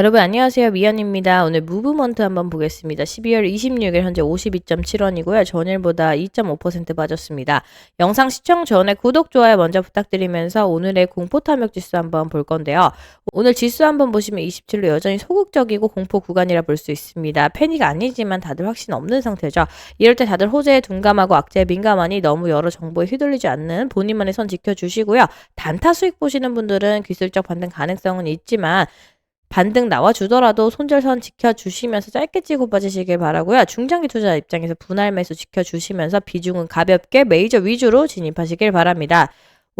여러분 안녕하세요 미연입니다. 오늘 무브먼트 한번 보겠습니다. 12월 26일 현재 52.7원이고요. 전일보다 2.5% 빠졌습니다. 영상 시청 전에 구독, 좋아요 먼저 부탁드리면서 오늘의 공포 탐욕 지수 한번 볼 건데요. 오늘 지수 한번 보시면 27로 여전히 소극적이고 공포 구간이라 볼 수 있습니다. 패닉 아니지만 다들 확신 없는 상태죠. 이럴 때 다들 호재에 둔감하고 악재에 민감하니 너무 여러 정보에 휘둘리지 않는 본인만의 선 지켜주시고요. 단타 수익 보시는 분들은 기술적 반등 가능성은 있지만 반등 나와주더라도 손절선 지켜주시면서 짧게 찌고 빠지시길 바라고요. 중장기 투자 입장에서 분할 매수 지켜주시면서 비중은 가볍게 메이저 위주로 진입하시길 바랍니다.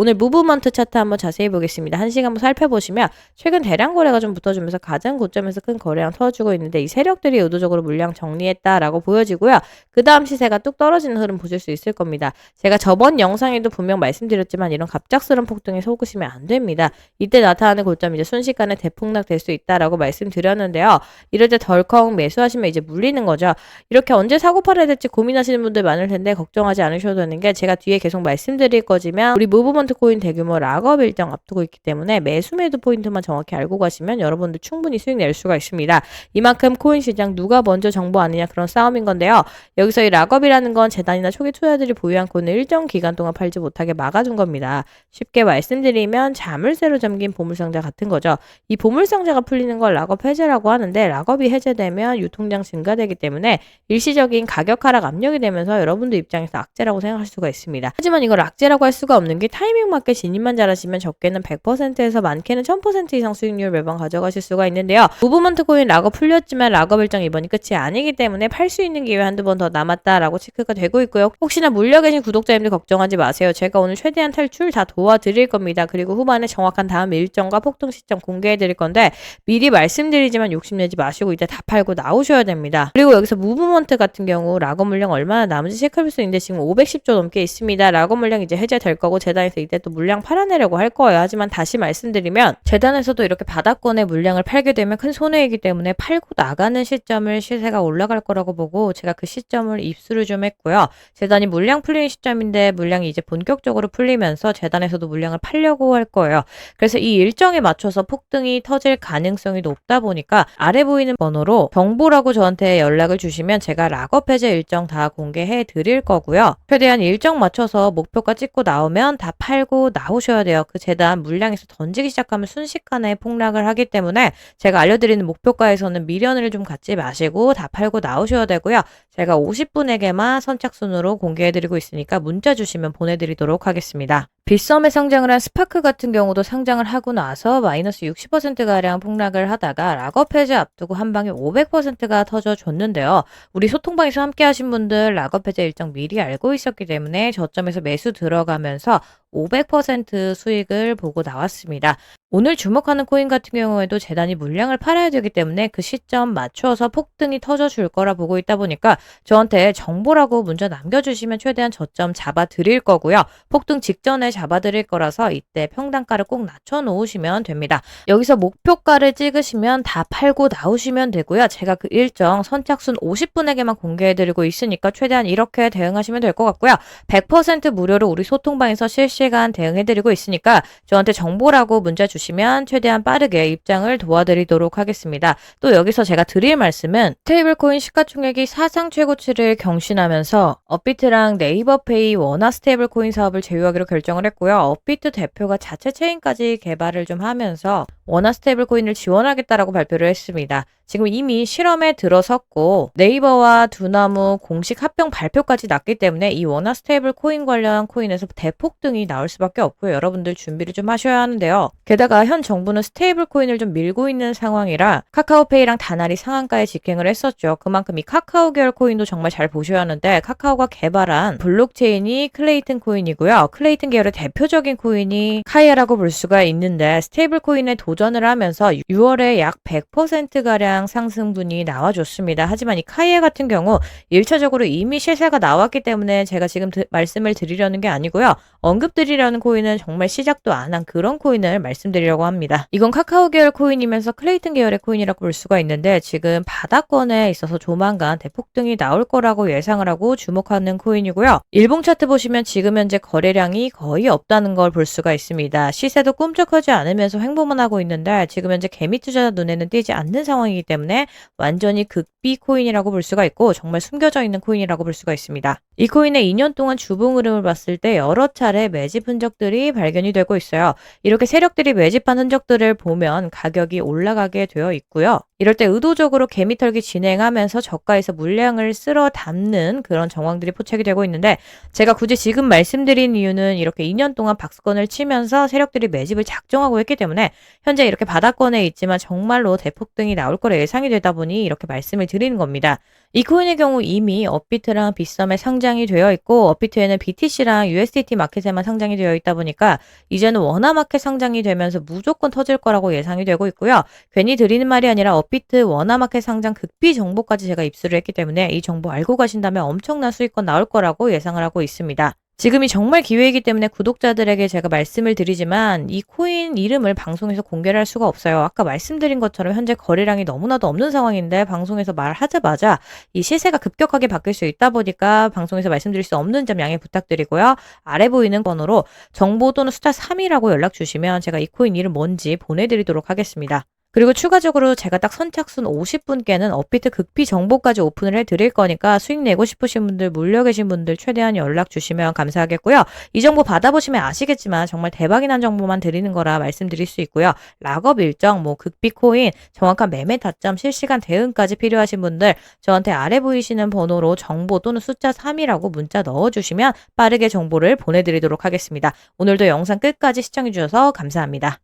오늘 무브먼트 차트 한번 자세히 보겠습니다. 한 시간 한번 살펴보시면 최근 대량 거래가 좀 붙어주면서 가장 고점에서 큰 거래량 터주고 있는데 이 세력들이 의도적으로 물량 정리했다라고 보여지고요. 그 다음 시세가 뚝 떨어지는 흐름 보실 수 있을 겁니다. 제가 저번 영상에도 분명 말씀드렸지만 이런 갑작스런 폭등에 속으시면 안 됩니다. 이때 나타나는 고점 이제 순식간에 대폭락 될 수 있다라고 말씀드렸는데요. 이럴 때 덜컹 매수하시면 이제 물리는 거죠. 이렇게 언제 사고 팔아야 될지 고민하시는 분들 많을 텐데 걱정하지 않으셔도 되는 게 제가 뒤에 계속 말씀드릴 거지만 우리 무브먼트 코인 대규모 락업 일정 앞두고 있기 때문에 매수 매도 포인트만 정확히 알고 가시면 여러분들 충분히 수익 낼 수가 있습니다. 이만큼 코인 시장 누가 먼저 정보 아니냐 그런 싸움인 건데요. 여기서 이 락업이라는 건 재단이나 초기 투자들이 보유한 코인을 일정 기간 동안 팔지 못하게 막아준 겁니다. 쉽게 말씀드리면 자물쇠로 잠긴 보물상자 같은 거죠. 이 보물상자가 풀리는 걸 락업 해제라고 하는데 락업이 해제되면 유통량 증가되기 때문에 일시적인 가격 하락 압력이 되면서 여러분들 입장에서 악재라고 생각할 수가 있습니다. 하지만 이걸 악재라고 할 수가 없는 게 타이밍 맞게 진입만 잘하시면 적게는 100%에서 많게는 1000% 이상 수익률 매번 가져가실 수가 있는데요. 무브먼트 코인 락업 풀렸지만 락업 일정 이번이 끝이 아니기 때문에 팔 수 있는 기회 한두 번 더 남았다라고 체크가 되고 있고요. 혹시나 물려 계신 구독자님들 걱정하지 마세요. 제가 오늘 최대한 탈출 다 도와드릴 겁니다. 그리고 후반에 정확한 다음 일정과 폭등 시점 공개해 드릴 건데 미리 말씀드리지만 욕심내지 마시고 이제 다 팔고 나오셔야 됩니다. 그리고 여기서 무브먼트 같은 경우 락업 물량 얼마나 남은지 체크할 수 있는데 지금 510조 넘게 있습니다. 락업 물량 이제 해제될 거고 재단에서 이때 또 물량 팔아내려고 할 거예요. 하지만 다시 말씀드리면 재단에서도 이렇게 바닥권에 물량을 팔게 되면 큰 손해이기 때문에 팔고 나가는 시점을 시세가 올라갈 거라고 보고 제가 그 시점을 입수를 좀 했고요. 재단이 물량 풀리는 시점인데 물량이 이제 본격적으로 풀리면서 재단에서도 물량을 팔려고 할 거예요. 그래서 이 일정에 맞춰서 폭등이 터질 가능성이 높다 보니까 아래 보이는 번호로 정보라고 저한테 연락을 주시면 제가 락업 해제 일정 다 공개해 드릴 거고요. 최대한 일정 맞춰서 목표가 찍고 나오면 다 팔고 나오셔야 돼요. 그 재단 물량에서 던지기 시작하면 순식간에 폭락을 하기 때문에 제가 알려드리는 목표가에서는 미련을 좀 갖지 마시고 다 팔고 나오셔야 되고요. 제가 50분에게만 선착순으로 공개해드리고 있으니까 문자 주시면 보내드리도록 하겠습니다. 빗썸에 상장을 한 스파크 같은 경우도 상장을 하고 나서 마이너스 60%가량 폭락을 하다가 락업 해제 앞두고 한 방에 500%가 터져줬는데요. 우리 소통방에서 함께 하신 분들 락업 해제 일정 미리 알고 있었기 때문에 저점에서 매수 들어가면서 500% 수익을 보고 나왔습니다. 오늘 주목하는 코인 같은 경우에도 재단이 물량을 팔아야 되기 때문에 그 시점 맞춰서 폭등이 터져줄 거라 보고 있다 보니까 저한테 정보라고 문자 남겨주시면 최대한 저점 잡아 드릴 거고요. 폭등 직전에 잡아 드릴 거라서 이때 평단가를 꼭 낮춰 놓으시면 됩니다. 여기서 목표가를 찍으시면 다 팔고 나오시면 되고요. 제가 그 일정 선착순 50분에게만 공개해 드리고 있으니까 최대한 이렇게 대응하시면 될 것 같고요. 100% 무료로 우리 소통방에서 실시간 대응해 드리고 있으니까 저한테 정보라고 문자 주시면 주시면 최대한 빠르게 입장을 도와드리도록 하겠습니다. 또 여기서 제가 드릴 말씀은 스테이블코인 시가총액이 사상 최고치를 경신하면서 업비트랑 네이버페이 원화 스테이블코인 사업을 제휴하기로 결정을 했고요. 업비트 대표가 자체 체인까지 개발을 좀 하면서 원화 스테이블 코인을 지원하겠다라고 발표를 했습니다. 지금 이미 실험에 들어섰고 네이버와 두나무 공식 합병 발표까지 났기 때문에 이 원화 스테이블 코인 관련 코인에서 대폭 등이 나올 수밖에 없고요. 여러분들 준비를 좀 하셔야 하는데요. 게다가 현 정부는 스테이블 코인을 좀 밀고 있는 상황이라 카카오페이랑 다나리 상한가에 직행을 했었죠. 그만큼 이 카카오 계열 코인도 정말 잘 보셔야 하는데 카카오가 개발한 블록체인이 클레이튼 코인이고요. 클레이튼 계열의 대표적인 코인이 카이아라고 볼 수가 있는데 스테이블 도전 도전을 하면서 6월에 약 100%가량 상승분이 나와줬습니다. 하지만 이 카이에 같은 경우 1차적으로 이미 시세가 나왔기 때문에 제가 지금 드, 말씀을 드리려는 게 아니고요. 언급드리려는 코인은 정말 시작도 안 한 그런 코인을 말씀드리 알려드리려고 합니다. 이건 카카오 계열 코인이면서 클레이튼 계열의 코인이라고 볼 수가 있는데 지금 바닥권에 있어서 조만간 대폭등이 나올 거라고 예상을 하고 주목하는 코인이고요. 일봉 차트 보시면 지금 현재 거래량이 거의 없다는 걸 볼 수가 있습니다. 시세도 꿈쩍하지 않으면서 횡보만 하고 있는데 지금 현재 개미 투자자 눈에는 띄지 않는 상황이기 때문에 완전히 극비 코인이라고 볼 수가 있고 정말 숨겨져 있는 코인이라고 볼 수가 있습니다. 이 코인의 2년 동안 주봉 흐름을 봤을 때 여러 차례 매집 흔적들이 발견이 되고 있어요. 이렇게 세력들이 매집 한 흔적들을 보면 가격이 올라가게 되어 있고요. 이럴 때 의도적으로 개미털기 진행하면서 저가에서 물량을 쓸어 담는 그런 정황들이 포착이 되고 있는데 제가 굳이 지금 말씀드린 이유는 이렇게 2년 동안 박스권을 치면서 세력들이 매집을 작정하고 했기 때문에 현재 이렇게 바닥권에 있지만 정말로 대폭등이 나올 거라 예상이 되다 보니 이렇게 말씀을 드리는 겁니다. 이 코인의 경우 이미 업비트랑 빗썸에 상장이 되어 있고 업비트에는 BTC랑 USDT 마켓에만 상장이 되어 있다 보니까 이제는 원화 마켓 상장이 되면서 무조건 터질 거라고 예상이 되고 있고요. 괜히 드리는 말이 아니라 업비트 원화 마켓 상장 극비 정보까지 제가 입수를 했기 때문에 이 정보 알고 가신다면 엄청난 수익권 나올 거라고 예상을 하고 있습니다. 지금이 정말 기회이기 때문에 구독자들에게 제가 말씀을 드리지만 이 코인 이름을 방송에서 공개를 할 수가 없어요. 아까 말씀드린 것처럼 현재 거래량이 너무나도 없는 상황인데 방송에서 말하자마자 이 시세가 급격하게 바뀔 수 있다 보니까 방송에서 말씀드릴 수 없는 점 양해 부탁드리고요. 아래 보이는 번호로 정보 또는 숫자 3이라고 연락 주시면 제가 이 코인 이름 뭔지 보내드리도록 하겠습니다. 그리고 추가적으로 제가 딱 선착순 50분께는 업비트 극비 정보까지 오픈을 해드릴 거니까 수익 내고 싶으신 분들, 물려 계신 분들 최대한 연락 주시면 감사하겠고요. 이 정보 받아보시면 아시겠지만 정말 대박이 난 정보만 드리는 거라 말씀드릴 수 있고요. 락업 일정, 뭐 극비 코인, 정확한 매매 타점, 실시간 대응까지 필요하신 분들 저한테 아래 보이시는 번호로 정보 또는 숫자 3이라고 문자 넣어주시면 빠르게 정보를 보내드리도록 하겠습니다. 오늘도 영상 끝까지 시청해주셔서 감사합니다.